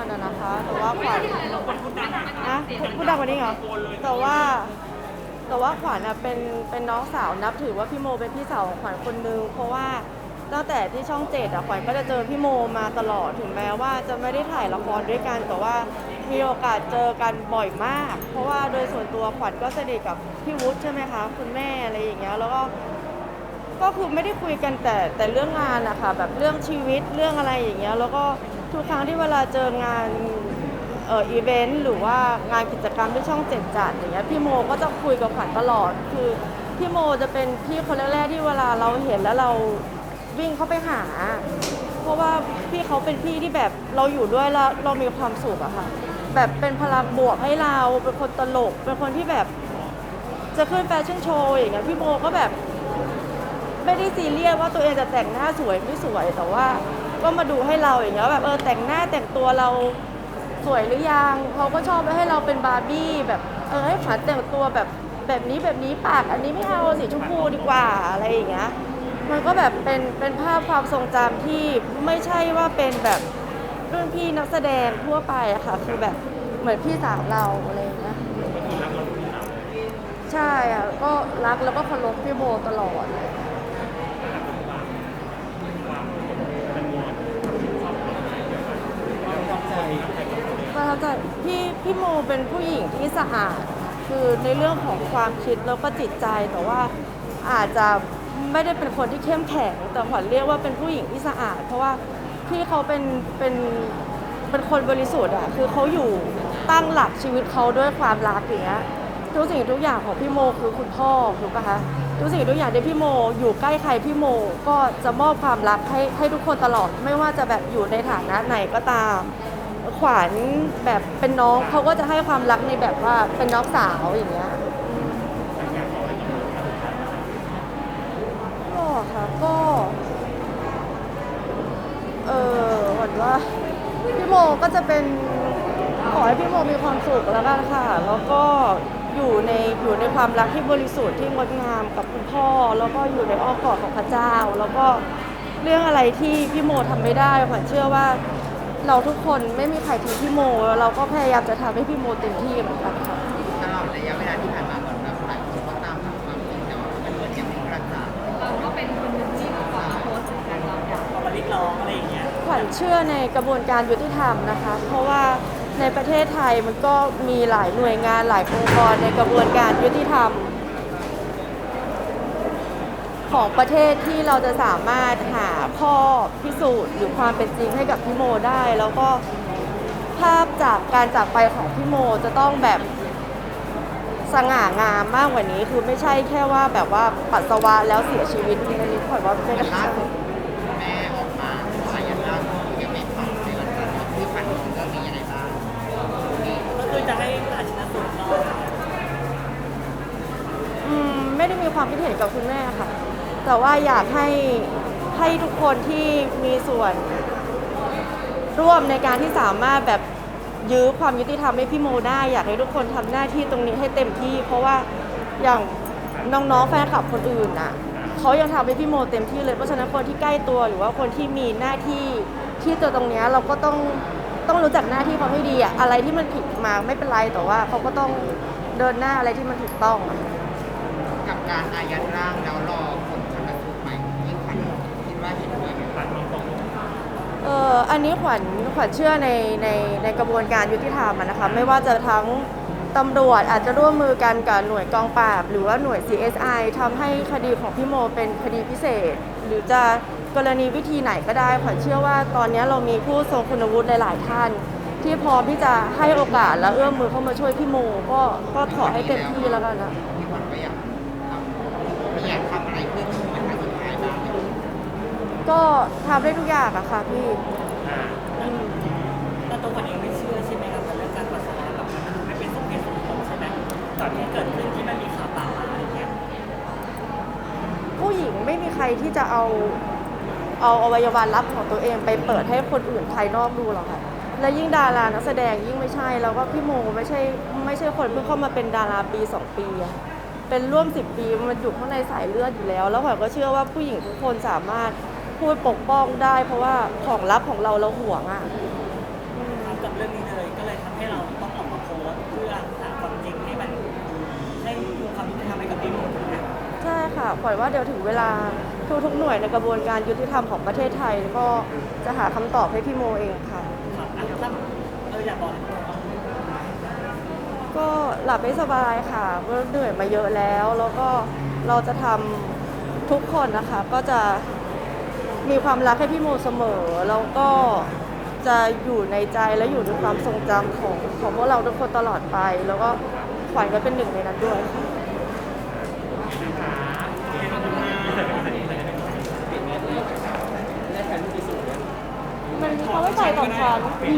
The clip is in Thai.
ันนะคะ แต่ว่าขวัญนะพูดดังกว่านี้เหรอแต่ว่า แต่ว่าขวัญอะเป็นเป็นน้องสาวนับถือว่าพี่โมเป็นพี่สาวของขวัญคนนึงเพราะว่าตั้งแต่ที่ช่องเจ็ดอะขวัญก็จะเจอพี่โมมาตลอดถึงแม้ว่าจะไม่ได้ถ่ายละครด้วยกัน แต่ว่ามีโอกาสเจอกันบ่อยมาก เพราะว่าโดยส่วนตัวขวัญก็สนิทกับพี่วุฒิใช่ไหมคะคุณแม่อะไรอย่างเงี้ยแล้วก็ก็คือไม่ได้คุยกันแต่แต่เรื่องงานนะคะแบบเรื่องชีวิตเรื่องอะไรอย่างเงี้ยแล้วก็ ทุกครั้งที่เวลาเจองานเอ่ออีเวนต์หรือว่างานกิจกรรมที่ช่องเจ็ดจัดอย่างเงี้ยพี่โมก็จะคุยกับขวัญตลอด คือพี่โมจะเป็นพี่คนแรกๆที่เวลาเราเห็นแล้วเราวิ่งเข้าไปหา เพราะว่าพี่เขาเป็นพี่ที่แบบเราอยู่ด้วยแล้วเรามีความสุขอะค่ะ แบบเป็นพลังบวกให้เราเป็นคนตลก เป็นคนที่แบบจะขึ้นแฟชั่นโชว์อย่างเงี้ยพี่โมก็แบบ ไม่ได้ซีเรียสว่าตัวเองจะแต่งหน้าสวยไม่สวยแต่ว่า ก็มาดูให้เราอย่างเงี้ยแบบเออแต่งหน้าแต่งตัวเราสวยหรือยังเขาก็ชอบให้เราเป็นบาร์บี้แบบเออให้ฝันแต่งตัวแบบแบบนี้แบบนี้ปากอันนี้ไม่เอาสีชมพูดีกว่าอะไรอย่างเงี้ยมันก็แบบเป็นเป็นภาพความทรงจำที่ไม่ใช่ว่าเป็นแบบรุ่นพี่นักแสดงทั่วไปอะค่ะคือแบบเหมือนพี่สาวเราอะไรอย่างเงี้ยใช่อะก็รักแล้วก็เคารพพี่โบตลอด ประทับใจพี่พี่โมเป็นผู้หญิงที่สะอาดคือในเรื่องของความคิดแล้วก็จิตใจแต่ว่าอาจจะไม่ได้เป็นคนที่เข้มแข็งแต่ขวัญเรียกว่าเป็นผู้หญิงที่สะอาด เพราะว่าพี่เขาเป็นเป็นเป็นคนบริสุทธิ์อะคือเขาอยู่ตั้งหลักชีวิตเขาด้วยความรักอย่างเงี้ยทุกสิ่งทุกอย่างของพี่โมคือคุณพ่อถูกปะคะทุกสิ่งทุกอย่างที่พี่โม อยู่ใกล้ใครพี่โมก็จะมอบความรักให้ให้ทุกคนตลอด ไม่ว่าจะแบบอยู่ในฐานะไหนก็ตาม ขวัญแบบเป็นน้องเขาก็จะให้ความรักในแบบว่าเป็นน้องสาวอย่างเงี้ยก็ค่ะก็เออหวัญว่าพี่โมก็จะเป็นขอให้พี่โมมีความสุขแล้วกันค่ะ แล้วก็อยู่ในอยู่ในความรักที่บริสุทธิ์ที่งดงามกับคุณพ่อ แล้วก็อยู่ในอ้อมกอดของพระเจ้า แล้วก็เรื่องอะไรที่พี่โมทำไม่ได้ขวัญเชื่อว่า เราทุกคนไม่มีใครทิ้งพี่โม เราก็พยายามจะทำให้พี่โมเต็มที่เหมือนกันค่ะ ตลอดระยะเวลาที่ผ่านมาเหมือนแบบหลายคนก็ตามหาความจริงแต่ว่ามันเหมือนยังไม่กระจ่างเราก็เป็นคนหนึ่งที่ขอโพสต์เหมือนกันเราอยากมาเรียกร้องอะไรอย่างเงี้ย ขวัญเชื่อในกระบวนการยุติธรรมนะคะ เพราะว่าในประเทศไทยมันก็มีหลายหน่วยงานหลายองค์กรในกระบวนการยุติธรรม ของประเทศที่เราจะสามารถหาข้อพิสูจน์หรือความเป็นจริงให้กับพี่โมได้ แล้วก็ภาพจากการจากไปของพี่โมจะต้องแบบสง่างามมากกว่านี้คือไม่ใช่แค่ว่าแบบว่าปัสสาวะแล้วเสียชีวิตอันนี้ขวัญว่าเป็นล่าสุดแม่ออกมาอายันร่างยังไม่ฟังในหลังจากที่ฝันถึงเรื่องนี้ยังไงบ้างก็คือจะให้ผ่าชนะสูตรรออืมไม่ได้มีความคิดเห็นกับคุณแม่ค่ะ แต่ว่าอยากให้ให้ทุกคนที่มีส่วนร่วมในการที่สามารถแบบยื้อความยุติธรรมให้พี่โมได้ อยากให้ทุกคนทำหน้าที่ตรงนี้ให้เต็มที่ เพราะว่าอย่างน้องๆแฟนคลับคนอื่นน่ะเขายังทำให้พี่โมเต็มที่เลยเพราะฉะนั้นคนที่ใกล้ตัวหรือว่าคนที่มีหน้าที่ที่ตัวตรงนี้เราก็ต้องต้องรู้จักหน้าที่เขาให้ดีอะอะไรที่มันผิดมาไม่เป็นไรแต่ว่าเขาก็ต้องเดินหน้าอะไรที่มันถูกต้องกับการอายัดร่างแล้ อออันนี้ขวัญขวัญเชื่อในในในกระบวนการยุติธรรมอะนะคะไม่ว่าจะทั้งตำรวจอาจจะร่วมมือกันกับหน่วยกองปราบ หรือว่าหน่วย CSI ทำให้คดีของพี่โมเป็นคดีพิเศษ หรือจะกรณีวิธีไหนก็ได้ขวัญเชื่อว่าตอนนี้เรามีผู้ทรงคุณวุฒิหลาย ๆ ท่าน ที่พร้อมที่จะให้โอกาสและเอื้อมมือเข้ามาช่วยพี่โมก็ก็ขอให้เต็มที่แล้วกันนะที่ฝันก็อยากทำไม่อยากทำอะไรเพื่อถึงวันสุดท้ายบ้างก็ทำได้ทุกอย่างอะค่ะพี่อืม แต่ตัวคนเองไม่เชื่อใช่ไหมครับว่าเรื่องการปัสสาวะแบบมันทำให้เป็นสมเหตุสมผลใช่ไหมตอนที่เกิดขึ้นที่มันมีข่าวตามมาอะไรเงี้ยผู้หญิงไม่มีใครที่จะเอาเอาอวัยวะลับของตัวเองไปเปิดให้คนอื่นภายนอกดูหรอกค่ะ และยิ่งดารานักแสดงยิ่งไม่ใช่ แล้วก็พี่โมไม่ใช่ไม่ใช่คนเพิ่งเข้ามาเป็นดาราปีสองปีอะเป็นร่วมสิบปีมันอยู่ข้างในสายเลือดอยู่แล้ว แล้วขวัญก็เชื่อว่าผู้หญิงทุกคนสามารถ พูดปกป้องได้เพราะว่าของลับของเราเราห่วงอะกับเรื่องนี้เลยก็เลยทำให้เราต้องออกมาโพสเพื่อหาความจริงให้มันได้ดูความยุติธรรมให้กับพี่หนุ่มนใช่ค่ะขวัญว่าเดี๋ยวถึงเวลาทุกทุกหน่วยในกระบวนการยุติธรรมของประเทศไทย ก็จะหาคำตอบให้พี่โมเองค่ะก็หลับไม่สบายค่ะเพราะเหนื่อยมาเยอะแล้ว แล้วก็เราจะทำทุกคนนะคะ ก็จะ มีความรักให้พี่โมเสมอ แล้วก็จะอยู่ในใจและอยู่ในความทรงจำของของพวกเราทุกคนตลอดไป แล้วก็ขวัญก็เป็นหนึ่งในนั้นด้วยค่ะมันมีเขาไม่ใส่สองชั้นไม่